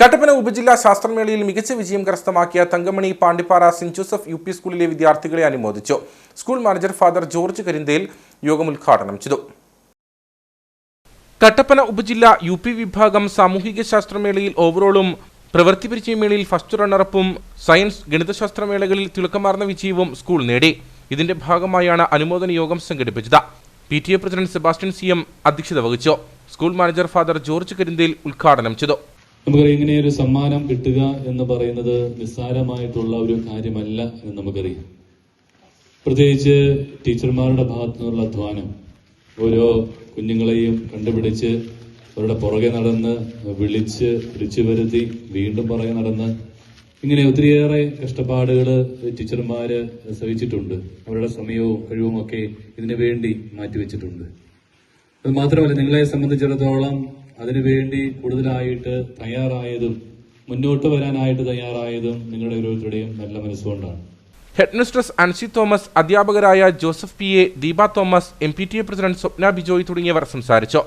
കട്ടപ്പന ഉപജില്ലാ ശാസ്ത്രമേളയിൽ മികച്ച വിജയം കരസ്ഥമാക്കിയ Thankamani Pandippara Saint Joseph U സ്കൂളിലെ വിദ്യാർത്ഥികളെ അനുമോദിച്ചു. School manager father George Karinthel യോഗം ഉദ്ഘാടനം ചെയ്തു. കട്ടപ്പന ഉപജില്ല യു പി വിഭാഗം സാമൂഹിക ശാസ്ത്രമേളയിൽ ഓവറോളും പ്രവൃത്തി പരിചയമേളയിൽ ഫസ്റ്റ് റണ്ണറപ്പും സയൻസ് ഗണിതശാസ്ത്രമേളകളിൽ തിളക്കമാർന്ന വിജയവും സ്കൂൾ നേടി. ഇതിന്റെ ഭാഗമായാണ് അനുമോദന യോഗം സംഘടിപ്പിച്ചത്. P T A president Sebastian C M അധ്യക്ഷത വഹിച്ചു. School manager father George Karinthel ഉദ്ഘാടനം ചെയ്തു. നമുക്കറിയാം ഇങ്ങനെ ഒരു സമ്മാനം കിട്ടുക എന്ന് പറയുന്നത് നിസ്സാരമായിട്ടുള്ള ഒരു കാര്യമല്ല എന്ന് നമുക്കറിയാം. പ്രത്യേകിച്ച് ടീച്ചർമാരുടെ ഭാഗത്തു നിന്നുള്ള അധ്വാനം. ഓരോ കുഞ്ഞുങ്ങളെയും കണ്ടുപിടിച്ച് അവരുടെ പുറകെ നടന്ന് വിളിച്ച് വിളിച്ചു വരുത്തി വീണ്ടും പുറകെ നടന്ന് ഇങ്ങനെ ഒത്തിരിയേറെ കഷ്ടപ്പാടുകൾ ടീച്ചർമാര് സഹിച്ചിട്ടുണ്ട്. അവരുടെ സമയവും കഴിവും ഒക്കെ ഇതിനു വേണ്ടി മാറ്റിവെച്ചിട്ടുണ്ട്. അത് മാത്രമല്ല നിങ്ങളെ സംബന്ധിച്ചിടത്തോളം അതിനുവേണ്ടി കൂടുതലായിട്ട് തയ്യാറായതും മുന്നോട്ട് വരാനായിട്ട് തയ്യാറായതും നിങ്ങളുടെ ഓരോരുത്തരുടെയും നല്ല മനസ്സുകൊണ്ടാണ്. ഹെഡ് മിസ്ട്രസ് അൻസി തോമസ് അധ്യാപകരായ Joseph P A Deepa Thomas M P T A president Swapna Bijoy തുടങ്ങിയവർ സംസാരിച്ചു.